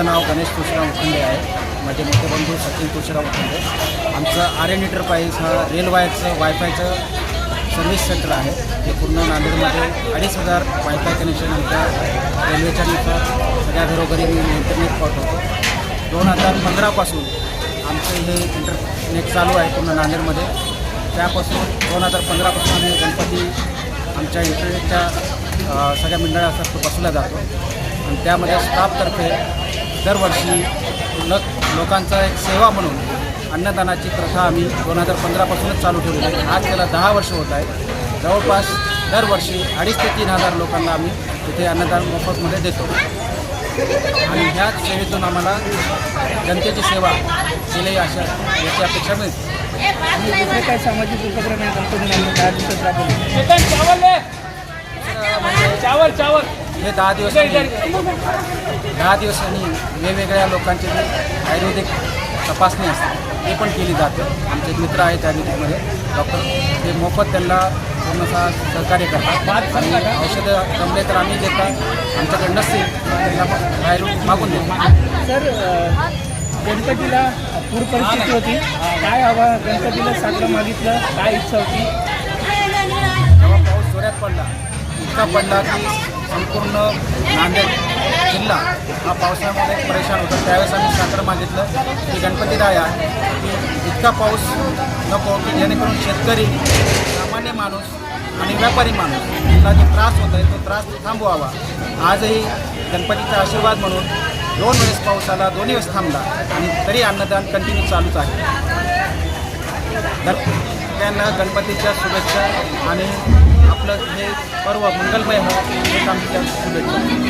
माझं नाव गणेश तुळशीराव उखंडे आहे. माझे मोठे बंधू सचिन तुळशीराव उखंडे. आमचं आर्यन इंटरप्राईज हा रेलवायरचं वायफायचं सर्व्हिस सेंटर आहे. ते पूर्ण नांदेडमध्ये अडीच हजार वायफाय कनेक्शन आमच्या रेल्वेच्या नुसार सगळ्या घरोघरी मी इंटरनेट पाठवतो दोन हजार पंधरापासून आमचं हे इंटरनेट चालू आहे पूर्ण नांदेडमध्ये. त्यापासून दोन हजार पंधरापासून आम्ही गणपती आमच्या इंटरनेटच्या सगळ्या मंडळासारखं बसला जातो. आणि त्यामध्ये स्टाफतर्फे दरवर्षी ल लोकांचा एक सेवा म्हणून अन्नदानाची प्रथा आम्ही दोन हजार पंधरापासूनच चालू ठेवलेली आहे. आज त्याला दहा वर्ष होत आहे जवळपास दरवर्षी अडीच ते तीन हजार लोकांना आम्ही तिथे अन्नदान मोफतमध्ये देतो. आणि ह्याच सेवेतून आम्हाला जनतेची सेवा केली अशा याची अपेक्षा मिळते. आणि दुसरे काय सामाजिक उपक्रम आहे चावल चावल हे दहा दिवस दहा दिवसांनी वेगवेगळ्या लोकांचे जे आयुर्वेदिक तपासणी असते ते पण केली जाते. आमचे एक मित्र आहेत आयुर्वेदिकमध्ये डॉक्टर ते मोफत त्यांना पूर्णतः सहकार्य करतात. आणि औषधं जमले तर आम्ही देतात आमच्याकडे नसतील तर त्यांना मग बाहेरून मागून देतो. सर गणपतीला पूर परिस्थिती होती. काय हवा? गणपतीला साखर मागितलं. काय इच्छा होती? इतका पडला की संपूर्ण नांदेड जिल्हा हा पावसामध्ये परेशान होता. त्यावेळेस आम्ही साखर मागितलं की गणपती राया की इतका पाऊस नको की जेणेकरून शेतकरी सामान्य माणूस आणि व्यापारी माणूस याला जो त्रास होत आहे तो त्रास थांबवावा. आजही गणपतीचा आशीर्वाद म्हणून दोन वेळेस पाऊस आला दोन्ही वेळेस थांबला आणि तरी अन्नदान कंटिन्यू चालूच आहे. तर त्यांना गणपतीच्या शुभेच्छा आणि आपलं हे पर्व मंगलमय हो हे आमच्या शुभेच्छा